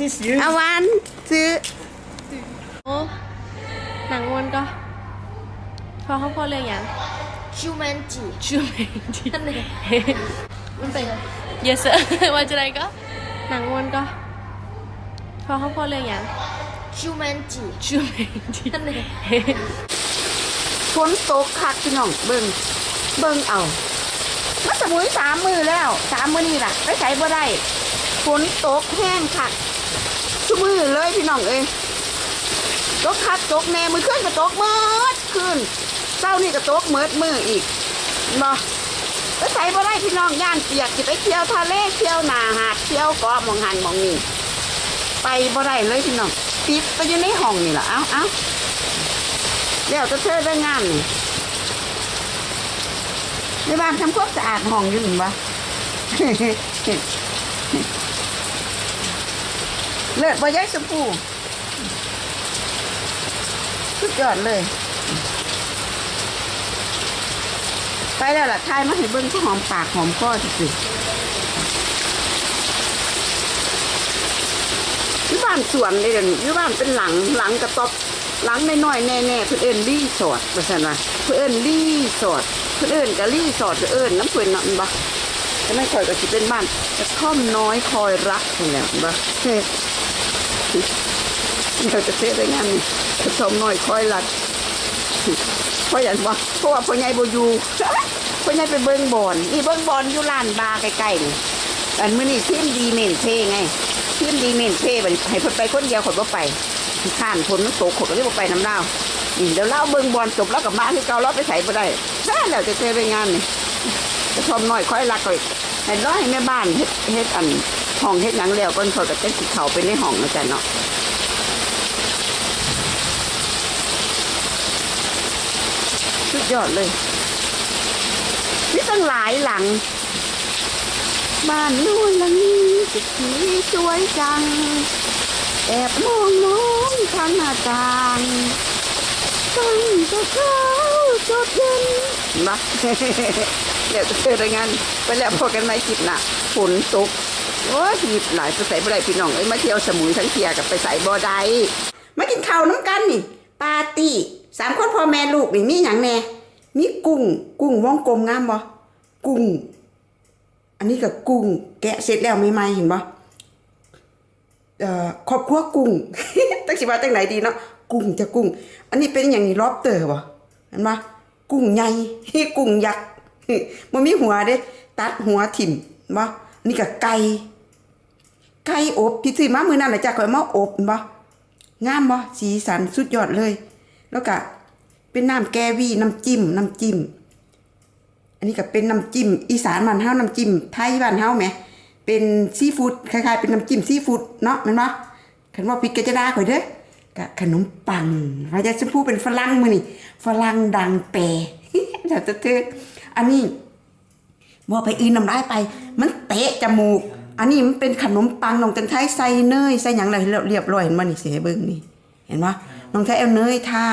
this you? อาวันซื้อโอ้หนังวนก็ พอเขาพอเรื่องอย่างชูแมนจิชื่อเพลงที่ นั่นเองมันเป็น yes sir ว่าจะไรก็ หนังวนก็ พอเขาพอเรื่องอย่างชูแมนจิชื่อเพลงที่ นั่นเองฝนตกคักพี่น้องเบิ่งเบิ่งเอามาสมุยสามมือแล้วสามมือนี่ล่ะไปใส่บ่ได้ฝนตกแห้งคัก ทุกมือเลยพี่น้องเอ้ยตกคักตกแน่มือขึ้นก็ตกเมิดขึ้นเศร้านี่ก็ตกเมิดมืออีกบ่ไปใส่บ่ได้พี่น้องย่านเปียกสิไปเที่ยวทะเลเที่ยวนาหาดเที่ยวเกาะหมองหันหมองนี่ไปบ่ได้เลยพี่น้องปิดไปอยู่ในห้องนี่ล่ะเอ้าเอ้าแล้วจะเธอได้งานนี่ในบ้านทำความสะอาดห้องอยู่หรือวะ เลิศบ่ย้ายสมพูสุดยอดเลย ไปแล้วล่ะทายมาให้เบิ้งก็หอมปากหอมคอสิอยู่บ้านสวนเลยเดี๋ยวนี้อยู่บ้านเป็นหลังหลังกระต๊อบหลังน้อยๆแน่ๆเพื่นเอินรีสอร์ทว่าซั่นว่าเพื่นเอินรีสอร์เพื่นเอินก็รีสอร์เพื่นเอินน้ำเพิ่นนาะแม่นบ่แต่ไม่คอยก็สิเป็นบ้านกระท่อมน้อยคอยรักนี่แหละแม่นบ่ เราจะเสียได้งานนี่กระท่อมน้อยคอยรักเพราะอย่างว่าเพราะว่าพ่อใหญ่บ่อยู่พ่อใหญ่ไปเบิ่งบอลนี่เบิ่งบอลอยู่ร้านบาร์ใกล้ๆนี่อันมื้อนี้ทีมดีเมนเทไงทีมดีเมนเพ่บัดให้เพิ่นไปคนเดียวข่อยบ่ไปข้านฝนมันตกข่อยก็เลยบ่ไปน้ำเล่านี่เดี๋ยวเล่าเบิ่งบอลจบแล้วกับมาคือเก่าเราไปใส่บ่ได้ได้แล้วจะเจอไปงานนี่กระทอมน้อยคอยรักข่อยให้ร้อยให้แม่บ้านเฮ็ดเฮ็ดอัน ห้องเฮ็ดหยังแล้วก่อนข่อยก็จะสิเข้าไปในห้องแล้วจ้ะเนาะสุดยอดเลยมีตั้งหลายหลัง บ้านนู่นหลังนี้สุดสีสวยจัง แอบมองมองทางหน้าต่างตั้งแต่เช้าจดเย็นนะเดี๋ยวจะเจอรายงานไปแล้วพอกันไหมจิตน่ะฝนตก โอ้ยหยิบหลายไปใส่บ่ได้พี่น้องเอ้ยมาเที่ยวสมุยทั้งเที่ยกับไปใส่บ่ได้มากินข้าวน้ำกันนี่ปาร์ตี้สามคนพ่อแม่ลูกนี่มีหยังแน่มีกุ้ง กุ้งวงกลมงามบ่กุ้ง อันนี้กับกุ้ง แกะเสร็จแล้วใหม่ๆเห็นปะเอ่อครอบครัวกุ้งตั้งสิว่าตั้งไหนดีเนาะกุ้งจะกุ้ง อันนี้เป็นอย่างนี้ลอบเตอร์ปะเห็นปะกุ้งใหญ่กุ้งยักษ์มันมีหัวเด้ ตัดหัวถิ่มเห็นปะอันนี้กับไก่ ไก่อบที่ซื้อมามือนั่นแหละจ้ะข่อยมาอบเห็นปะงามปะสีสันสุดยอดเลย แล้วก็เป็นน้ำแกวีน้ำจิ้มน้ำจิ้ม อันนี้ก็เป็นน้ำจิ้มอีสานบ้านเฮาน้ำจิ้มไทยบ้านเฮาแหมเป็นซีฟู้ดคล้ายๆ เป็นน้ำจิ้มซีฟู้ดเนาะแมันบ่คันว่าพิกกจะดาข่อยเด้อกะขนมปังเราจะชมพูเป็นฝรั่งมื้อนี่ฝรั่งดังแปรเดี๋ยวจะเธออันนี้บ่ไปอื่นน้ำลายไป มันเตะจมูก อันนี้มันเป็นขนมปังน้องจันไทยใส่เนยใส่หยังอะไรเรียบร้อยเห็นบ่นี่สิให้เบิ่งนี่ เห็นบ่น้องไทยเอาเนยทา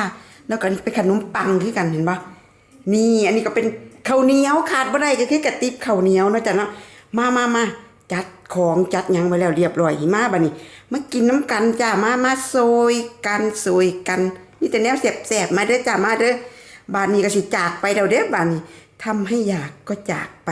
แล้วก็นี่เป็นขนมปังคือกันเห็นบ่นี่อันนี้ก็เป็นข้าวเหนียวขาดบ่ได้ก็คือกระติบข้าวเหนียวเนาะจ้ะเนาะมามามาจัดของจัดหยังไว้แล้วเรียบร้อยหิมาบัดนี้มากินน้ำกันจ้ามามาโซยกันโซยกันนี่แต่แนวแสบๆมาเด้อจ้ามาเด้อบ้านนี้ก็สิจากไปเดี๋ยวเด้อบ้านนี้ทำให้อยากก็จากไป